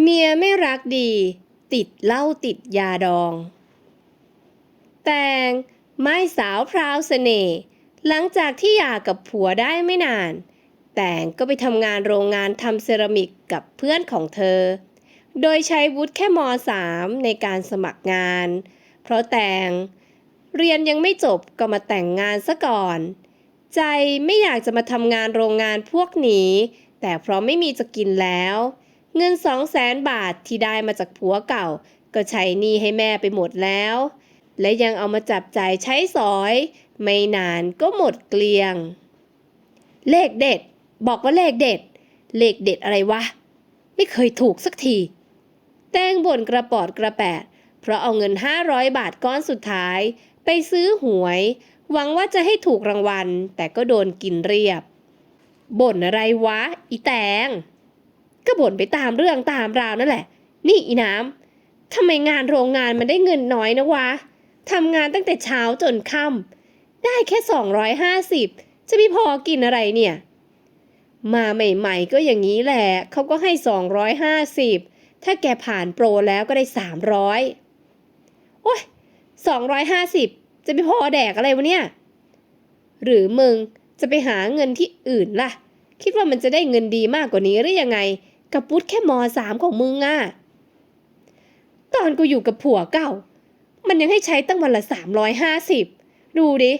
เมียไม่รักดี ติดเหล้าติดยาดอง แตงไม้สาวพราวเสน่ห์หลังจากที่หย่ากับผัวได้ไม่นาน แตงก็ไปทำงานโรงงานทำเซรามิกกับเพื่อนของเธอ โดยใช้วุฒิแค่ม .3 ในการสมัครงาน เพราะแตงเรียนยังไม่จบก็มาแต่งงานซะก่อน ใจไม่อยากจะมาทำงานโรงงานพวกนี้ แต่เพราะไม่มีจะกินแล้ว เงินสองแสนบาทที่ได้มาจากผัวเก่า ก็ใช้หนี้ให้แม่ไปหมดแล้ว และยังเอามาจับจ่ายใช้สอย ไม่นานก็หมดเกลี้ยง เลขเด็ด บอกว่าเลขเด็ด เลขเด็ดอะไรวะ ไม่เคยถูกสักที แต้งบ่นกระปอดกระแปด เพราะเอาเงิน 500 บาทก้อนสุดท้าย ไปซื้อหวย หวังว่าจะให้ถูกรางวัล แต่ก็โดนกินเรียบ บ่นอะไรวะ อีแตง ก็บ่นไปตามเรื่องตามราวนั่นแหละ นี่อีน้ำทำไมงานโรงงานมันได้เงินน้อยนะวะทำงานตั้งแต่เช้าจนค่ำได้แค่ 250 จะไม่พอกินอะไรเนี่ย มาใหม่ๆก็อย่างนี้แหละเขาก็ให้ 250 ถ้าแกผ่านโปรแล้วก็ได้ 300 โอ้ย250 จะไม่พอแดกอะไรวะเนี่ย หรือมึงจะไปหาเงินที่อื่นล่ะ คิดว่ามันจะได้เงินดีมากกว่านี้หรือยังไง กับปุฒแค่มสามของมึงอะตอนกูอยู่กับผัวเก่า มันยังให้ใช้ตั้งวันละสามร้อยห้าสิบดูดิ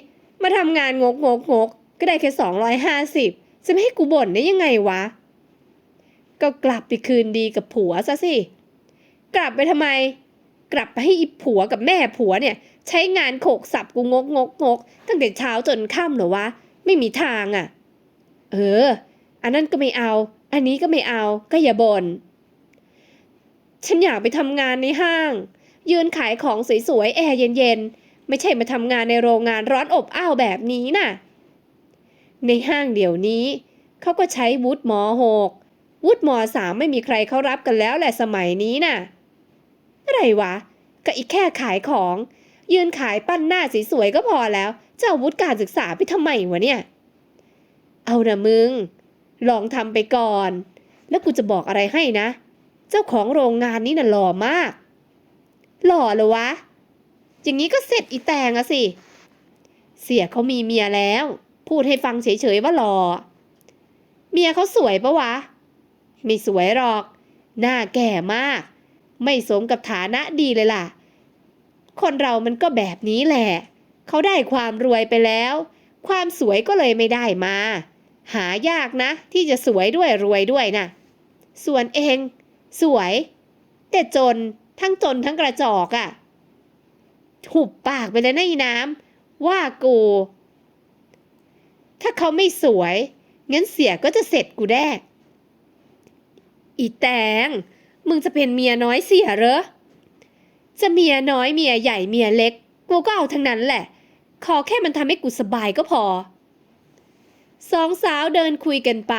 มาทำงานงกงกงกก็ได้แค่สองร้อยห้าสิบจะไม่ให้กูบ่นได้ยังไงวะ ก็กลับไปคืนดีกับผัวซะสิ กลับไปทำไม กลับไปให้อีผัวกับแม่ผัวเนี่ย ใช้งานโขกสับกูงกงกงกตั้งแต่เช้าจนค่ำเหรอวะ ไม่มีทางอะ่ะ เออ อันนั้นก็ไม่เอา อันนี้ก็ไม่เอา ก็อย่าบน่น ฉันอยากไปทำงานในห้าง ยืนขายของสวยๆ แอร์เย็นๆ ไม่ใช่มาทำงานในโรงงานร้อนอบอ้าวแบบนี้น่ะ ในห้างเดี๋ยวนี้ เขาก็ใช้วุฒิมหกวุฒิมสามไม่มีใครเขารับกันแล้วแหละสมัยนี้น่ะ อะไรวะ ก็อีกแค่ขายของ ยืนขายปั้นหน้าสวยๆก็พอแล้วจะเอาวุฒิการศึกษาไปทำไมวะเนี่ย เอานะมึง ลองทำไปก่อน แล้วกูจะบอกอะไรให้นะ เจ้าของโรงงานนี้น่ะหล่อมาก หล่อเหรอวะ อย่างนี้ก็เสร็จอีแตงอะสิ เสียเขามีเมียแล้ว พูดให้ฟังเฉยๆว่าหล่อ เมียเขาสวยปะวะ ไม่สวยหรอก หน้าแก่มาก ไม่สมกับฐานะดีเลยล่ะ คนเรามันก็แบบนี้แหละ เขาได้ความรวยไปแล้ว ความสวยก็เลยไม่ได้มา หายากนะ ที่จะสวยด้วยรวยด้วยนะส่วนเอง สวย แต่จนทั้งจนทั้งกระจอกอะ่ะหุบปากไปเลยนะอีน้ำว่ากู ถ้าเขาไม่สวย งั้นเสียก็จะเสร็จกูแน่อีแตง มึงจะเป็นเมียน้อยเสียเหรอ จะเมียน้อยเมียใหญ่เมียเล็ก กูก็เอาทั้งนั้นแหละ ขอแค่มันทำให้กูสบายก็พอ สองสาวเดินคุยกันไป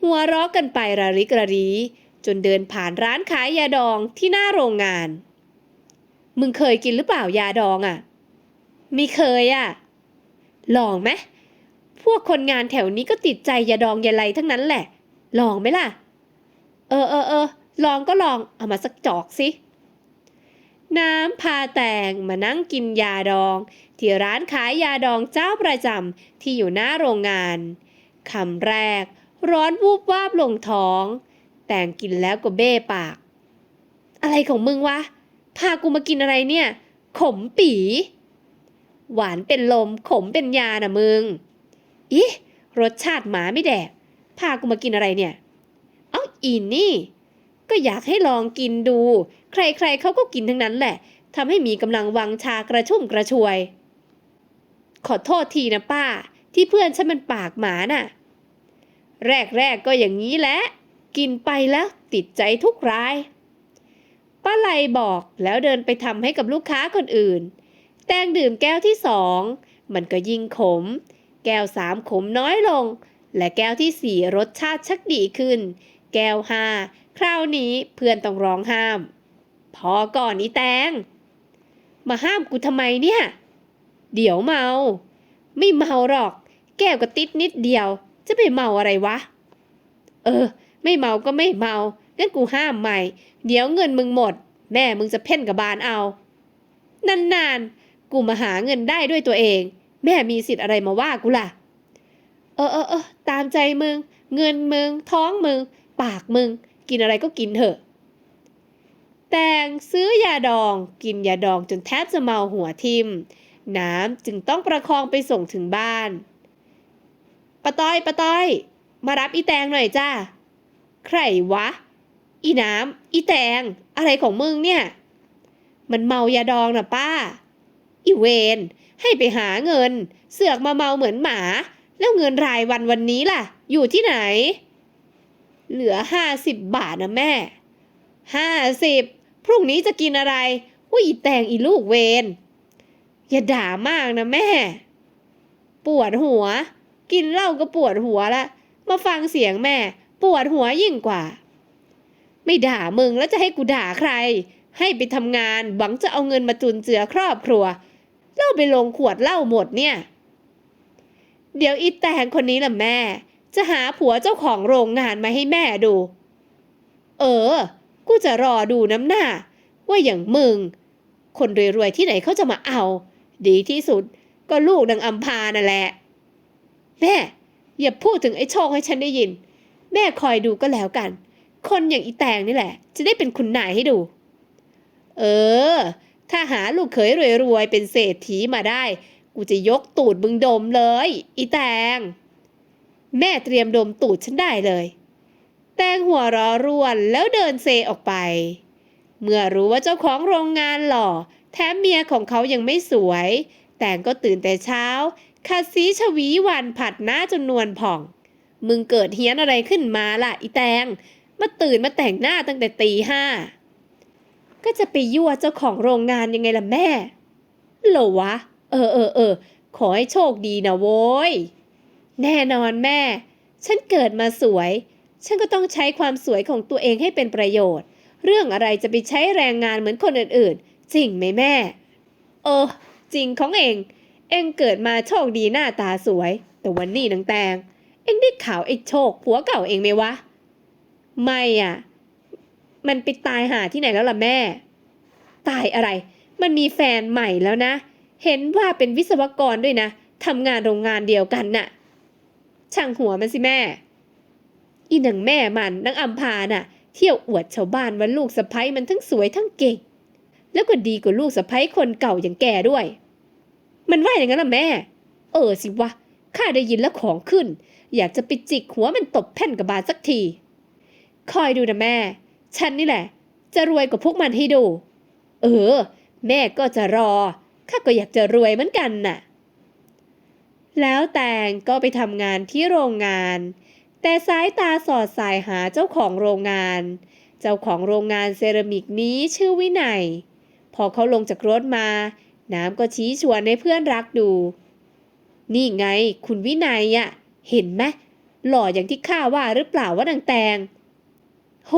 หัวเราะกันไประริกระรี จนเดินผ่านร้านขายยาดองที่หน้าโรงงาน มึงเคยกินหรือเปล่ายาดองอะ่ะไม่เคยอะ่ะ ลองไหมพวกคนงานแถวนี้ก็ติดใจยาดองยาไรทั้งนั้นแหละ ลองไหมล่ะ เออเออเออลองก็ลอง เอามาสักจอกสิ น้ำพาแตงมานั่งกินยาดอง ที่ร้านขายยาดองเจ้าประจำที่อยู่หน้าโรงงานคำแรก ร้อนวูบวาบลงท้อง แต่งกินแล้วก็เบ้ปาก อะไรของมึงวะ พากูมากินอะไรเนี่ย ขมปี หวานเป็นลมขมเป็นยาน่ะมึงอิรสชาติหมาไม่แดก พากูมากินอะไรเนี่ย เอ้าอีนี่ ก็อยากให้ลองกินดู ใครๆเขาก็กินทั้งนั้นแหละทำให้มีกำลังวังชากระชุ่มกระชวย ขอโทษทีนะป้า ที่เพื่อนฉันมันปากหมาน่ะ แรกๆก็อย่างนี้แหละ กินไปแล้วติดใจทุกราย ป้าไลบอกแล้วเดินไปทำให้กับลูกค้าคนอื่น แตงดื่มแก้วที่สอง มันก็ยิ่งขม แก้วสามขมน้อยลง และแก้วที่สี่รสชาติชักดีขึ้น แก้วห้าคราวนี้เพื่อนต้องร้องห้าม พอก่อนอีแตง มาห้ามกูทำไมเนี่ย เดี๋ยวเมา ไม่เมาหรอก แก้วก็ติดนิดเดียว จะไปเมาอะไรวะ เออ ไม่เมาก็ไม่เมางั้นงั้นกูห้ามใหม่ เดี๋ยวเงินมึงหมด แม่มึงจะเพ่นกับบานเอา นานๆ กูมาหาเงินได้ด้วยตัวเอง แม่มีสิทธิ์อะไรมาว่ากูล่ะ เออเออเออตามใจมึง เงินมึง ท้องมึง ปากมึง กินอะไรก็กินเถอะแตงซื้อยาดองกินยาดองจนแทบจะเมาหัวทิม น้ำจึงต้องประคองไปส่งถึงบ้านปะต้อยปะต้อย มารับอีแตงหน่อยจ้าใครวะ อีน้ำอีแตง อะไรของมึงเนี่ย มันเมายาดองนะป้า อีเวนให้ไปหาเงิน เสือกมาเมาเหมือนหมา แล้วเงินรายวันวันนี้ล่ะ อยู่ที่ไหน เหลือห้าสิบบาทนะแม่ห้าสิบพรุ่งนี้จะกินอะไรว่าอีแตงอีลูกเวน อย่าด่ามากนะแม่ ปวดหัว กินเหล้าก็ปวดหัวละมาฟังเสียงแม่ ปวดหัวยิ่งกว่า ไม่ด่ามึงแล้วจะให้กูด่าใคร ให้ไปทำงานหวังจะเอาเงินมาจุนเจือครอบครัวเล้าไปลงขวดเหล้าหมดเนี่ย เดี๋ยวอีแตงคนนี้ล่ะแม่ จะหาผัวเจ้าของโรงงานมาให้แม่ดู เออ กูจะรอดูน้ำหน้า ว่าอย่างมึง คนรวยๆที่ไหนเขาจะมาเอา ดีที่สุด ก็ลูกนางอัมพานั่นแหละ แม่ อย่าพูดถึงไอ้โชคให้ฉันได้ยิน แม่คอยดูก็แล้วกัน คนอย่างอีแตงนี่แหละ จะได้เป็นคุณนายให้ดู เออ ถ้าหาลูกเขยรวยๆเป็นเศรษฐีมาได้ กูจะยกตูดมึงดมเลย อีแตง แม่เตรียมดมตูดฉันได้เลย แตงหัวรอรวนแล้วเดินเซออกไป เมื่อรู้ว่าเจ้าของโรงงานหล่อ แถมเมียของเขายังไม่สวย แตงก็ตื่นแต่เช้าขัดสีชวีวันผัดหน้าจนนวลผ่อง มึงเกิดเฮี้ยนอะไรขึ้นมาล่ะอีแตง มาตื่นมาแต่งหน้าตั้งแต่ตีห้า ก็จะไปยั่วเจ้าของโรงงานยังไงล่ะแม่เหรอวะ เออเออเออ ขอให้โชคดีนะโว้ย แน่นอนแม่ ฉันเกิดมาสวย ฉันก็ต้องใช้ความสวยของตัวเองให้เป็นประโยชน์ เรื่องอะไรจะไปใช้แรงงานเหมือนคนอื่นๆ จริงไหมแม่ เออ จริงของเอง เองเกิดมาโชคดีหน้าตาสวย แต่วันนี้นางแตง เองได้ข่าวไอ้โชคผัวเก่าเองไหมวะ ไม่อะ มันไปตายหาที่ไหนแล้วล่ะแม่ ตายอะไร มันมีแฟนใหม่แล้วนะ เห็นว่าเป็นวิศวกรด้วยนะทำงานโรงงานเดียวกันน่ะ ช่างหัวมันสิแม่ อีหนังแม่มันนางอัมพาน่ะ เที่ยวอวดชาวบ้านว่าลูกสะใภ้มันทั้งสวยทั้งเก่ง แล้วก็ดีกว่าลูกสะใภ้คนเก่าอย่างแกด้วย มันว่าอย่างนั้นล่ะแม่ เออสิวะ ข้าได้ยินแล้วของขึ้น อยากจะไปจิกหัวมันตบแผ่นกับบาลสักที คอยดูนะแม่ ฉันนี่แหละ จะรวยกว่าพวกมันให้ดู เออ แม่ก็จะรอ ข้าก็อยากจะรวยเหมือนกันน่ะ แล้วแตงก็ไปทำงานที่โรงงาน แต่สายตาสอดสายหาเจ้าของโรงงาน เจ้าของโรงงานเซรามิกนี้ชื่อวินัย พอเขาลงจากรถมา น้ำก็ชี้ชวนให้เพื่อนรักดู นี่ไง คุณวินัยอะเห็นไหมหล่ออย่างที่ข้าว่าหรือเปล่าว่านางแตง โห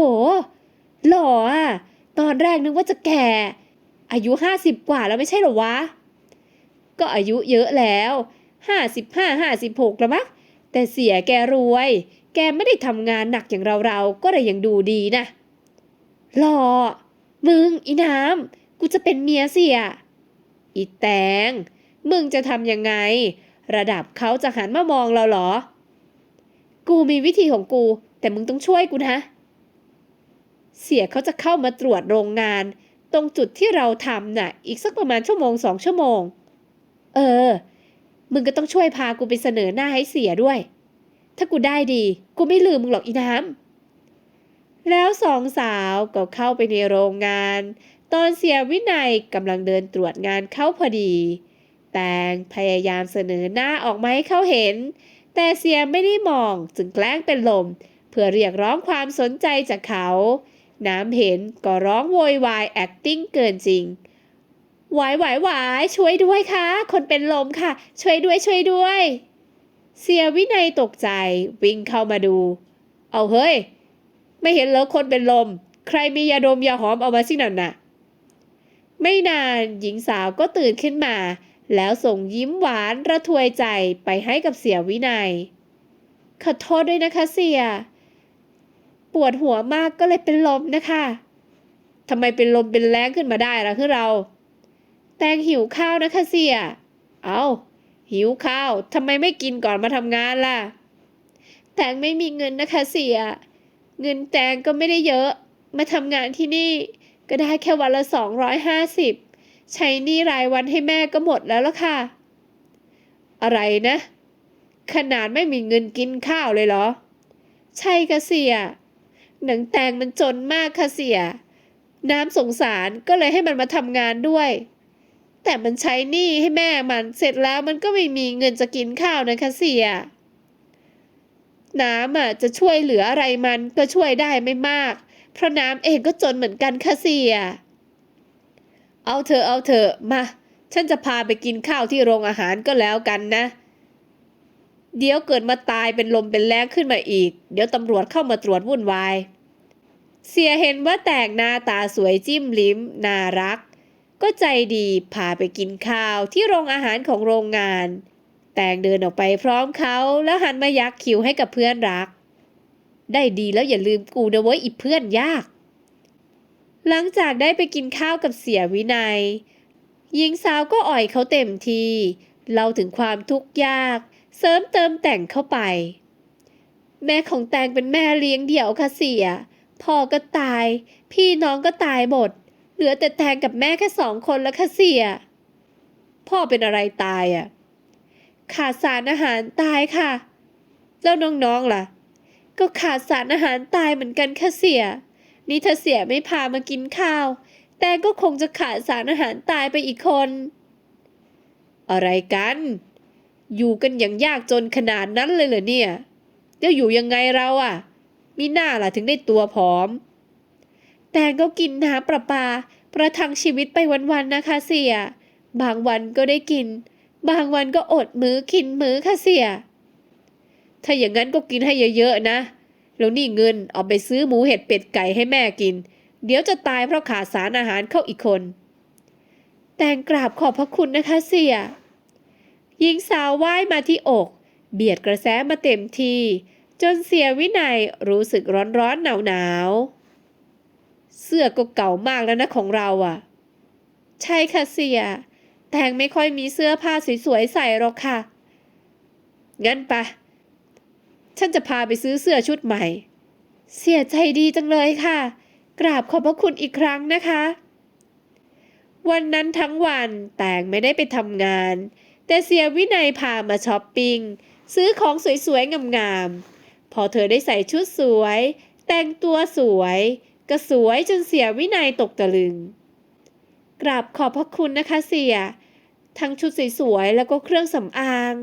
หล่ออะตอนแรกนึกว่าจะแก่ อายุห้าสิบกว่าแล้วไม่ใช่หรอวะ ก็อายุเยอะแล้วห้าสิบห้าห้าสิบหกแล้วมั้งแต่เสียแกรวย แกไม่ได้ทำงานหนักอย่างเราเราก็เลยยังดูดีนะหล่อมึงอีน้ำ กูจะเป็นเมียเสียอีแตง มึงจะทำยังไง ระดับเขาจะหันมามองเราเหรอ กูมีวิธีของกู แต่มึงต้องช่วยกูนะ เสียเขาจะเข้ามาตรวจโรงงาน ตรงจุดที่เราทำน่ะ อีกสักประมาณชั่วโมงสองชั่วโมง เออ มึงก็ต้องช่วยพากูไปเสนอหน้าให้เสียด้วย ถ้ากูได้ดี กูไม่ลืมมึงหรอกอีน้ำแล้วสองสาวก็เข้าไปในโรงงาน ตอนเสียวินัยกำลังเดินตรวจงานเขาพอดี แตงพยายามเสนอหน้าออกมาให้เขาเห็น แต่เสียไม่ได้มองจึงแกล้งเป็นลม เพื่อเรียกร้องความสนใจจากเขา น้ำเห็นก็ร้องโวยวาย acting เกินจริงหวายหวายหวายช่วยด้วยค่ะ คนเป็นลมค่ะ ช่วยด้วยช่วยด้วย เสียวินัยตกใจวิ่งเข้ามาดู เอาเฮ้ย ไม่เห็นเหรอคนเป็นลม ใครมียาดมยาหอมเอามาสิหน่อยน่ะ ไม่นานหญิงสาวก็ตื่นขึ้นมา แล้วส่งยิ้มหวานระทวยใจไปให้กับเสียวินัย ขอโทษด้วยนะคะเสีย ปวดหัวมากก็เลยเป็นลมนะคะทำไมเป็นลมเป็นแรงขึ้นมาได้ล่ะคือเรา แตงหิวข้าวนะคะเสีย เอาหิวข้าวทำไมไม่กินก่อนมาทำงานล่ะ แตงไม่มีเงินนะคะเสีย เงินแตงก็ไม่ได้เยอะ มาทำงานที่นี่ ก็ได้แค่วันละสองร้อยห้าสิบใช้หนี้รายวันให้แม่ก็หมดแล้วล่ะค่ะ อะไรนะ ขนาดไม่มีเงินกินข้าวเลยเหรอ ใช่ค่ะเสีย หนังแตงมันจนมากค่ะเสีย น้ำสงสารก็เลยให้มันมาทำงานด้วย แต่มันใช้หนี้ให้แม่มันเสร็จแล้วมันก็ไม่มีเงินจะกินข้าวนะคะเสียน้ำอะจะช่วยเหลืออะไรมันก็ช่วยได้ไม่มาก เพราะน้ำเองก็จนเหมือนกันค่ะเสีย เอาเถอเอาเถอมา ฉันจะพาไปกินข้าวที่โรงอาหารก็แล้วกันนะ เดี๋ยวเกิดมาตายเป็นลมเป็นแรงขึ้นมาอีก เดี๋ยวตำรวจเข้ามาตรวจวุ่นวาย เสียเห็นว่าแตกหน้าตาสวยจิ้มลิ้มน่ารัก ก็ใจดีพาไปกินข้าวที่โรงอาหารของโรงงาน แต่งเดินออกไปพร้อมเขาแล้วหันมายักคิ้วให้กับเพื่อนรัก ได้ดีแล้วอย่าลืมกูนะเว้ยอีเพื่อนยาก หลังจากได้ไปกินข้าวกับเสียวินัย หญิงสาวก็อ่อยเขาเต็มทีเล่าถึงความทุกข์ยาก เสริมเติมแต่งเข้าไป แม่ของแตงเป็นแม่เลี้ยงเดี่ยวค่ะเสียพ่อก็ตาย พี่น้องก็ตายหมด เหลือแต่แตงกับแม่แค่สองคนแล้วค่ะเสีย พ่อเป็นอะไรตายอะขาดสารอาหารตายค่ะ แล้วน้องๆล่ะ ก็ขาดสารอาหารตายเหมือนกันค่ะเสีย นี่ถ้าเสียไม่พามากินข้าว แตงก็คงจะขาดสารอาหารตายไปอีกคน อะไรกัน อยู่กันอย่างยากจนขนาดนั้นเลยเหรอเนี่ยเดี๋ยวอยู่ยังไงเราอะ มีหน้าล่ะถึงได้ตัวผอม แตงก็กินน้ำประปา ประทังชีวิตไปวันๆนะคะเสีย บางวันก็ได้กิน บางวันก็อดมื้อกินมื้อค่ะเสีย ถ้าอย่างนั้นก็กินให้เยอะๆนะ แล้วนี่เงินเอาไปซื้อหมูเห็ดเป็ดไก่ให้แม่กิน เดี๋ยวจะตายเพราะขาดสารอาหารเข้าอีกคน แตงกราบขอบพระคุณนะคะเสียหญิงสาวว่ายมาที่อก เบียดกระแสมาเต็มทีจนเสียวินัยรู้สึกร้อนร้อนหนาวหนาวๆ เสื้อก็เก่ามากแล้วนะของเราอะ ใช่ค่ะเสีย แตงไม่ค่อยมีเสื้อผ้าสวยๆใส่หรอกค่ะ งั้นไปะ ฉันจะพาไปซื้อเสื้อชุดใหม่ เสียใจดีจังเลยค่ะ กราบขอบพระคุณอีกครั้งนะคะ วันนั้นทั้งวันแตงไม่ได้ไปทำงาน แต่เสียวินัยพามาช้อปปิ้งซื้อของสวยๆงามๆพอเธอได้ใส่ชุดสวย แต่งตัวสวย ก็สวยจนเสียวินัยตกตะลึง กราบขอบพระคุณนะคะเสีย ทั้งชุดสวยๆแล้วก็เครื่องสำอาง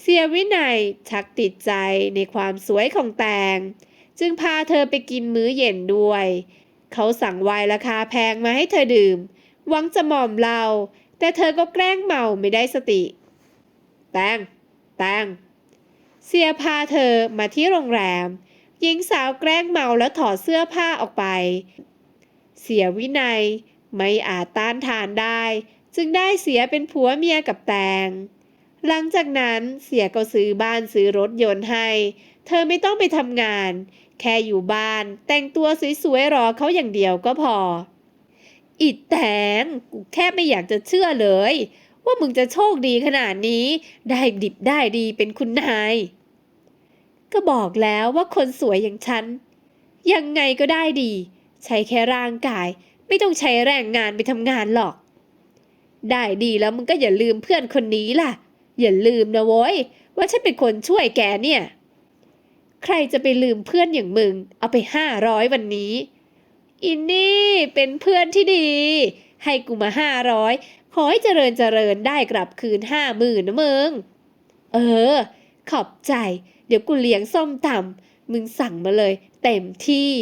เสียวินัยชักติดใจในความสวยของแตง จึงพาเธอไปกินมื้อเย็นด้วย เขาสั่งไวน์ราคาแพงมาให้เธอดื่ม หวังจะหม่อมเรา แต่เธอก็แกล้งเมาไม่ได้สติ แตง แตง เสียพาเธอมาที่โรงแรม หญิงสาวแกล้งเมาแล้วถอดเสื้อผ้าออกไป เสียวินัยไม่อาจต้านทานได้ จึงได้เสียเป็นผัวเมียกับแตง หลังจากนั้นเสียก็ซื้อบ้านซื้อรถยนต์ให้ เธอไม่ต้องไปทำงาน แค่อยู่บ้านแต่งตัวสวยๆรอเขาอย่างเดียวก็พอ อิดแตงกูแค่ไม่อยากจะเชื่อเลย ว่ามึงจะโชคดีขนาดนี้ ได้ดิบได้ดีเป็นคุณนาย ก็บอกแล้วว่าคนสวยอย่างฉัน ยังไงก็ได้ดี ใช้แค่ร่างกาย ไม่ต้องใช้แรงงานไปทำงานหรอก ได้ดีแล้วมึงก็อย่าลืมเพื่อนคนนี้ล่ะ อย่าลืมนะโว้ย ว่าฉันเป็นคนช่วยแกเนี่ย ใครจะไปลืมเพื่อนอย่างมึง เอาไปห้าร้อยวันนี้ อินนี่เป็นเพื่อนที่ดี ให้กูมาห้าร้อยขอให้เจริญเจริญได้กลับคืนห้าหมื่นนะมึง เออ ขอบใจ เดี๋ยวกูเลี้ยงส้มตำมึงสั่งมาเลย เต็มที่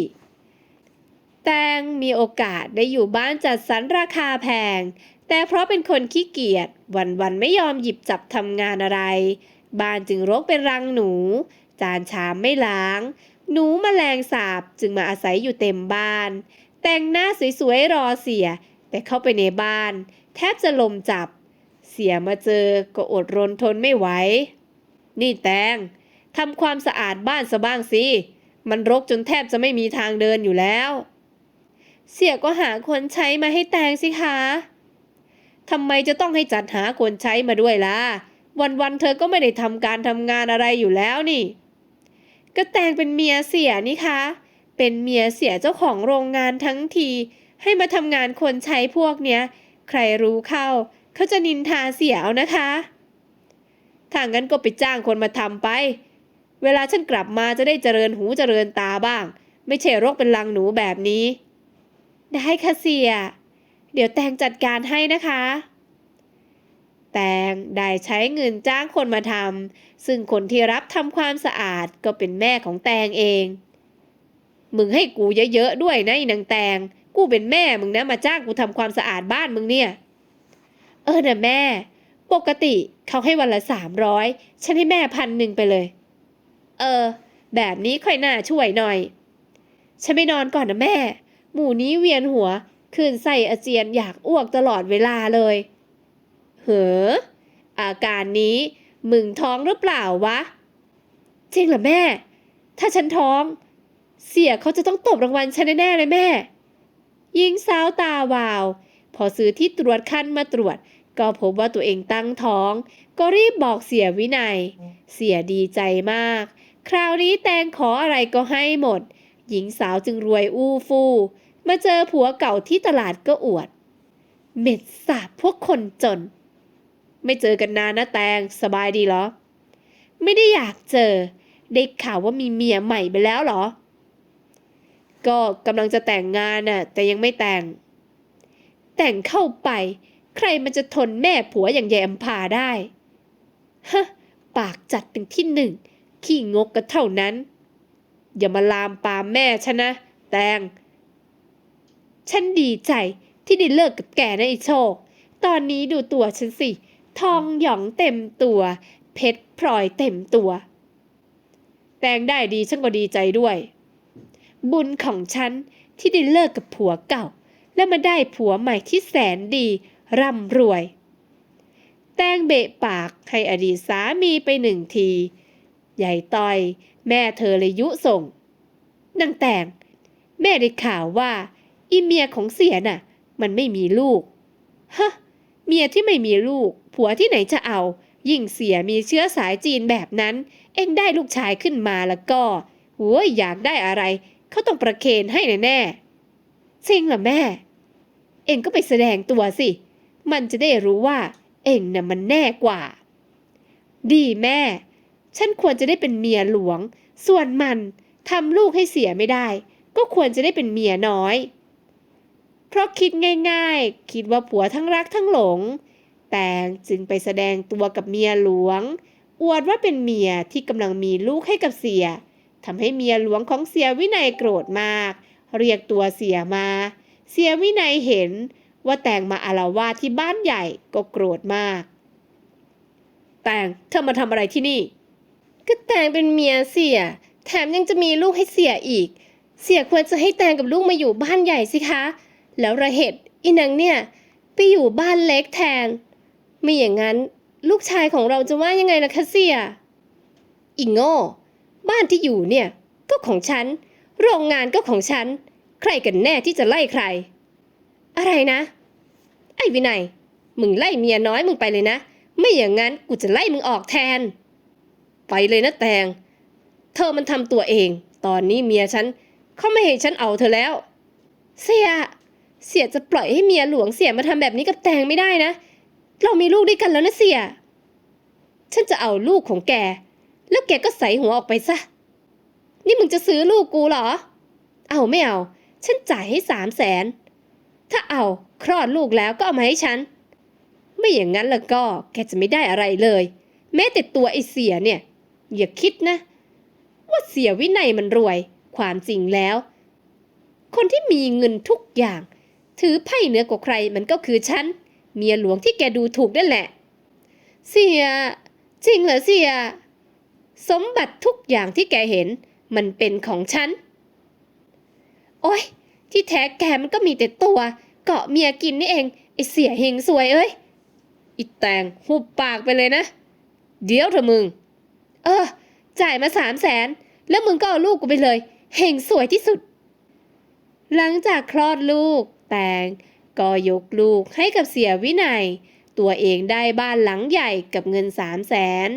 แตงมีโอกาสได้อยู่บ้านจัดสรรราคาแพง แต่เพราะเป็นคนขี้เกียจวันๆไม่ยอมหยิบจับทำงานอะไร บ้านจึงรกเป็นรังหนู จานชามไม่ล้าง หนูแมลงสาบจึงมาอาศัยอยู่เต็มบ้าน แต่งหน้าสวยๆรอเสีย แต่เข้าไปในบ้าน แทบจะลมจับ เสียมาเจอก็อดรนทนไม่ไหว นี่แตงทำความสะอาดบ้านซะบ้างสิ มันรกจนแทบจะไม่มีทางเดินอยู่แล้ว เสียก็หาคนใช้มาให้แตงสิคะ ทำไมจะต้องให้จัดหาคนใช้มาด้วยล่ะ วันๆเธอก็ไม่ได้ทำการทำงานอะไรอยู่แล้วนี่ ก็แตงเป็นเมียเสียนี่คะ เป็นเมียเสียเจ้าของโรงงานทั้งที ให้มาทำงานคนใช้พวกเนี้ย ใครรู้เข้า เขาจะนินทาเสียเอานะคะถ้างั้นก็ไปจ้างคนมาทำไป เวลาฉันกลับมาจะได้เจริญหูเจริญตาบ้าง ไม่ใช่รกเป็นลังหนูแบบนี้ ได้ค่ะเสีย เดี๋ยวแตงจัดการให้นะคะ แตงได้ใช้เงินจ้างคนมาทำซึ่งคนที่รับทำความสะอาดก็เป็นแม่ของแตงเอง มึงให้กูเยอะๆด้วยนะนางแตง กูเป็นแม่มึงนะมาจ้างกูทำความสะอาดบ้านมึงเนี่ย เออนะแม่ ปกติเขาให้วันละสามร้อยฉันให้แม่พันหนึ่งไปเลย เออ แบบนี้ค่อยน่าช่วยหน่อย ฉันไปนอนก่อนนะแม่ หมู่นี้เวียนหัว คลื่นไส้อาเจียนอยากอ้วกตลอดเวลาเลย เหอ อาการนี้มึงท้องหรือเปล่าวะ จริงเหรอแม่ ถ้าฉันท้อง เสียเขาจะต้องตบรางวัลฉันแน่เลยแม่ ยิงสาวตาวาว พอซื้อที่ตรวจคันมาตรวจ ก็พบว่าตัวเองตั้งท้อง ก็รีบบอกเสียวินัย เสียดีใจมาก คราวนี้แตงขออะไรก็ให้หมด หญิงสาวจึงรวยอู้ฟู่ มาเจอผัวเก่าที่ตลาดก็อวด เม็ดสาบพวกคนจน ไม่เจอกันนานนะแตงสบายดีเหรอ ไม่ได้อยากเจอ ได้ข่าวว่ามีเมียใหม่ไปแล้วเหรอ ก็กำลังจะแต่งงานน่ะ แต่ยังไม่แต่ง แต่งเข้าไป ใครมันจะทนแม่ผัวอย่างยายอำพาได้ฮะปากจัดเป็นที่หนึ่ง ขี้งกก็เท่านั้น อย่ามาลามปามแม่ฉันนะ แตง ฉันดีใจที่ได้เลิกกับแกนะไอ้โชค ตอนนี้ดูตัวฉันสิ ทองหยองเต็มตัว เพชรพลอยเต็มตัว แตงได้ดีฉันก็ดีใจด้วย บุญของฉันที่ได้เลิกกับผัวเก่า แล้วมาได้ผัวใหม่ที่แสนดี ร่ำรวย แตงเบะปากให้อดีตสามีไปหนึ่งที ใหญ่ต้อย แม่เธอเลยยุส่งนางแตงแม่ได้ข่าวว่า อีเมียของเสียน่ะ มันไม่มีลูก ฮะ เมียที่ไม่มีลูก ผัวที่ไหนจะเอา ยิ่งเสียมีเชื้อสายจีนแบบนั้น เอ็งได้ลูกชายขึ้นมาแล้วก็โว้ยอยากได้อะไร เขาต้องประเคนให้แน่ๆจริงเหรอแม่ เอ็งก็ไปแสดงตัวสิ มันจะได้รู้ว่า เอ็งน่ะมันแน่กว่า ดีแม่ ฉันควรจะได้เป็นเมียหลวง ส่วนมันทำลูกให้เสียไม่ได้ ก็ควรจะได้เป็นเมียน้อย เพราะคิดง่ายๆ คิดว่าผัวทั้งรักทั้งหลง แต่งจึงไปแสดงตัวกับเมียหลวง อวดว่าเป็นเมียที่กำลังมีลูกให้กับเสียทำให้เมียหลวงของเสียวินัยโกรธมาก เรียกตัวเสียมา เสียวินัยเห็นว่าแต่งมาอาละวาดที่บ้านใหญ่ก็โกรธมาก แต่งเธอมาทำอะไรที่นี่ ก็แต่งเป็นเมียเสีย แถมยังจะมีลูกให้เสียอีก เสียควรจะให้แตงกับลูกมาอยู่บ้านใหญ่สิคะ แล้วระเหตุอีนังเนี่ยไปอยู่บ้านเล็กแทน ไม่อย่างนั้นลูกชายของเราจะว่ายังไงล่ะคะเสียอีโง่บ้านที่อยู่เนี่ยก็ของฉัน โรงงานก็ของฉัน ใครกันแน่ที่จะไล่ใคร อะไรนะ ไอ้วินัย มึงไล่เมียน้อยมึงไปเลยนะ ไม่อย่างนั้นกูจะไล่มึงออกแทน ไปเลยนะแตง เธอมันทำตัวเอง ตอนนี้เมียฉันเขาไม่ให้ฉันเอาเธอแล้ว เสีย เสียจะปล่อยให้เมียหลวงเสียมาทำแบบนี้กับแตงไม่ได้นะ เรามีลูกด้วยกันแล้วนะเสีย ฉันจะเอาลูกของแก แล้วแกก็ใส่หัวออกไปซะ นี่มึงจะซื้อลูกกูเหรอ เอาไม่เอา ฉันจ่ายให้สามแสน ถ้าเอาคลอดลูกแล้วก็เอามาให้ฉัน ไม่อย่างนั้นแล้วก็แกจะไม่ได้อะไรเลย แม้แต่ตัวไอเสียเนี่ย อย่าคิดนะ ว่าเสียวินัยมันรวย ความจริงแล้วคนที่มีเงินทุกอย่าง ถือไพ่เหนือกว่าใครมันก็คือฉัน เมียหลวงที่แกดูถูกนั่นแหละ เสีย จริงเหรอเสีย สมบัติทุกอย่างที่แกเห็น มันเป็นของฉัน โอ้ยที่แท้แกมันก็มีแต่ตัว เกาะเมียกินนี่เองไอเสียเฮงสวยเอ้ยอีแตงหุบปากไปเลยนะ เดี๋ยวเถอะมึง เออ จ่ายมาสามแสนแล้วมึงก็เอาลูกกูไปเลยเห่งสวยที่สุด หลังจากคลอดลูก แตง ก็ยกลูกให้กับเสียวินัย ตัวเองได้บ้านหลังใหญ่กับเงินสามแสน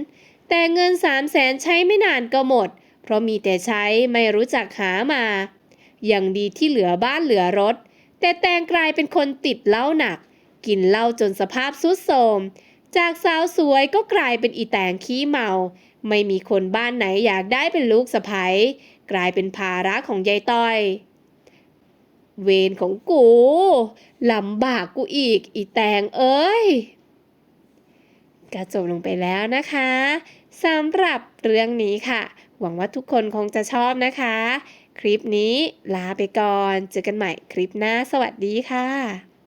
แต่เงินสามแสนใช้ไม่นานก็หมด เพราะมีแต่ใช้ไม่รู้จักหามายังดีที่เหลือบ้านเหลือรถ แต่แตงกลายเป็นคนติดเหล้าหนัก กินเหล้าจนสภาพทรุดโทมจากสาวสวยก็กลายเป็นอีแตงขี้เมา ไม่มีคนบ้านไหนอยากได้เป็นลูกสะใภ้กลายเป็นภาระของยายต้อย เวรของกูลำบากกูอีก อีแตงเอ้ยก็จบลงไปแล้วนะคะสำหรับเรื่องนี้ค่ะ หวังว่าทุกคนคงจะชอบนะคะ คลิปนี้ลาไปก่อน เจอกันใหม่คลิปหน้าสวัสดีค่ะ